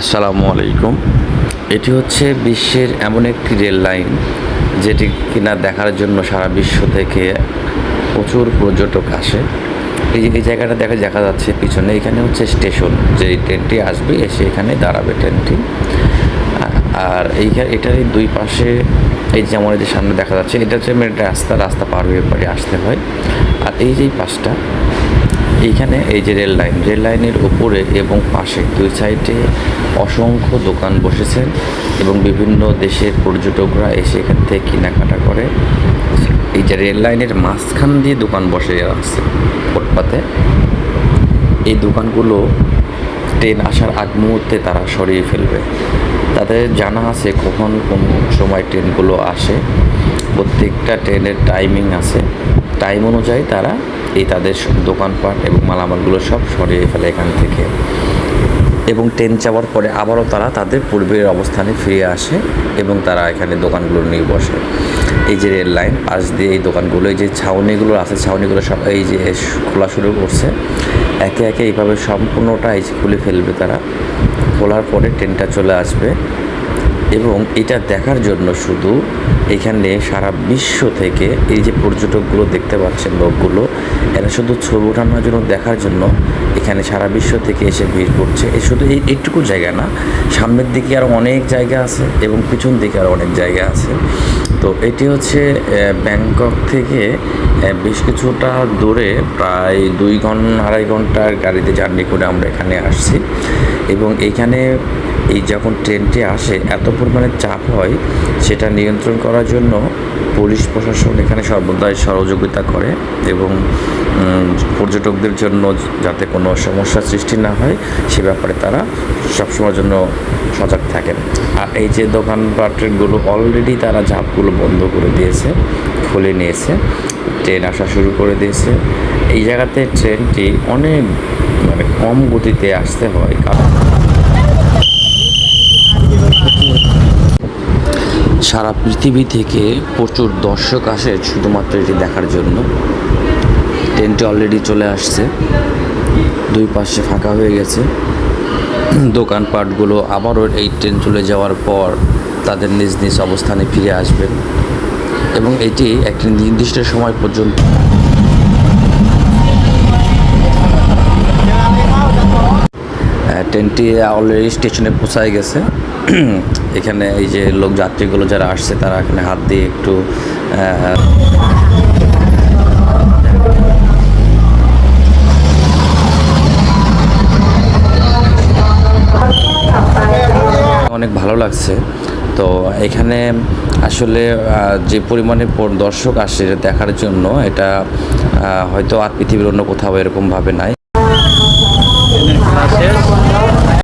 আসসালামু আলাইকুম। এটি হচ্ছে বিশ্বের এমন একটি রেল লাইন, যেটি কিনা দেখার জন্য সারা বিশ্ব থেকে প্রচুর পর্যটক আসে। এই যে, এই জায়গাটা দেখা দেখা যাচ্ছে পিছনে, এখানে হচ্ছে স্টেশন যে ট্রেনটি আসবে, এসে এখানে দাঁড়াবে ট্রেনটি। আর এইখানে এটারই দুই পাশে এই যেমন এই যে সামনে দেখা যাচ্ছে, এটা হচ্ছে রাস্তা রাস্তা পার হয়ে পরে আসতে হয়। আর এই যে পাশটা এইখানে এই যে রেল লাইন, রেল লাইনের উপরে এবং পাশে দুই সাইডে অসংখ্য দোকান বসেছেন এবং বিভিন্ন দেশের পর্যটকরা এসে এখান থেকে কেনাকাটা করে। এই যে রেল লাইনের মাঝখান দিয়ে দোকান বসে আছে ফুটপাতে। এই দোকানগুলো ট্রেন আসার আগ মুহূর্তে তারা সরিয়ে ফেলবে। তাদের জানা আছে কখন কোন সময় ট্রেনগুলো আসে। প্রত্যেকটা ট্রেনের টাইমিং আছে। টাইম অনুযায়ী তারা এই তাদের দোকানপাট এবং মালামালগুলো সব সরিয়ে ফেলে এখান থেকে। এবং ট্রেন যাওয়ার পরে আবারও তারা তাদের পূর্বের অবস্থানে ফিরে আসে এবং তারা এখানে দোকানগুলো নিয়ে বসে। এই যে রেল লাইন, পাশ দিয়ে এই দোকানগুলো, এই যে ছাউনিগুলো আছে ছাউনিগুলো সব এই যে খোলা শুরু করছে। একে একে এইভাবে সম্পূর্ণটা এই যে খুলে ফেলবে তারা। খোলার পরে ট্রেনটা চলে আসবে। এবং এটা দেখার জন্য শুধু এখানে সারা বিশ্ব থেকে এই যে পর্যটকগুলো দেখতে পাচ্ছেন লোকগুলো, এরা শুধু ছবি ওঠানোর জন্য দেখার জন্য এখানে সারা বিশ্ব থেকে এসে ভিড় করছে। এ শুধু এই এইটুকু জায়গা না, সামনের দিকে আরও অনেক জায়গা আছে এবং পিছন দিকে আরও অনেক জায়গা আছে। তো এটি হচ্ছে ব্যাংকক থেকে বেশ কিছুটা দূরে, প্রায় দুই ঘণ্টা আড়াই ঘণ্টার গাড়িতে জার্নি করে আমরা এখানে আসছি। এবং এখানে এই যখন ট্রেনটি আসে, এত পরিমাণে চাপ হয়, সেটা নিয়ন্ত্রণ করার জন্য পুলিশ প্রশাসন এখানে সর্বদাই সহযোগিতা করে এবং পর্যটকদের জন্য যাতে কোনো সমস্যার সৃষ্টি না হয়, সে ব্যাপারে তারা সবসময়ের জন্য সজাগ থাকেন। আর এই যে দোকানপাটগুলো অলরেডি তারা ঝাঁপগুলো বন্ধ করে দিয়েছে, খুলে নিয়েছে, ট্রেন আসা শুরু করে দিয়েছে। এই জায়গাতে ট্রেনটি অনেক মানে কম গতিতে আসতে হয়, কারণ সারা পৃথিবী থেকে প্রচুর দর্শক আসে শুধুমাত্র এটি দেখার জন্য। ট্রেনটি অলরেডি চলে আসছে। দুই পাশে ফাঁকা হয়ে গেছে। দোকানপাটগুলো আবারও এই ট্রেন চলে যাওয়ার পর তাদের নিজ নিজ অবস্থানে ফিরে আসবেন এবং এটি একটি নির্দিষ্ট সময় পর্যন্ত ট্রেনটি অলরেডি স্টেশনে পৌঁছায় গেছে। এখানে এই যে লোক যাত্রীগুলো যারা আসছে, তারা এখানে হাত দিয়ে একটু অনেক ভালো লাগছে। তো এখানে আসলে যে পরিমাণে দর্শক আসে দেখার জন্য, এটা হয়তো আর পৃথিবীর অন্য কোথাও এরকমভাবে নাই।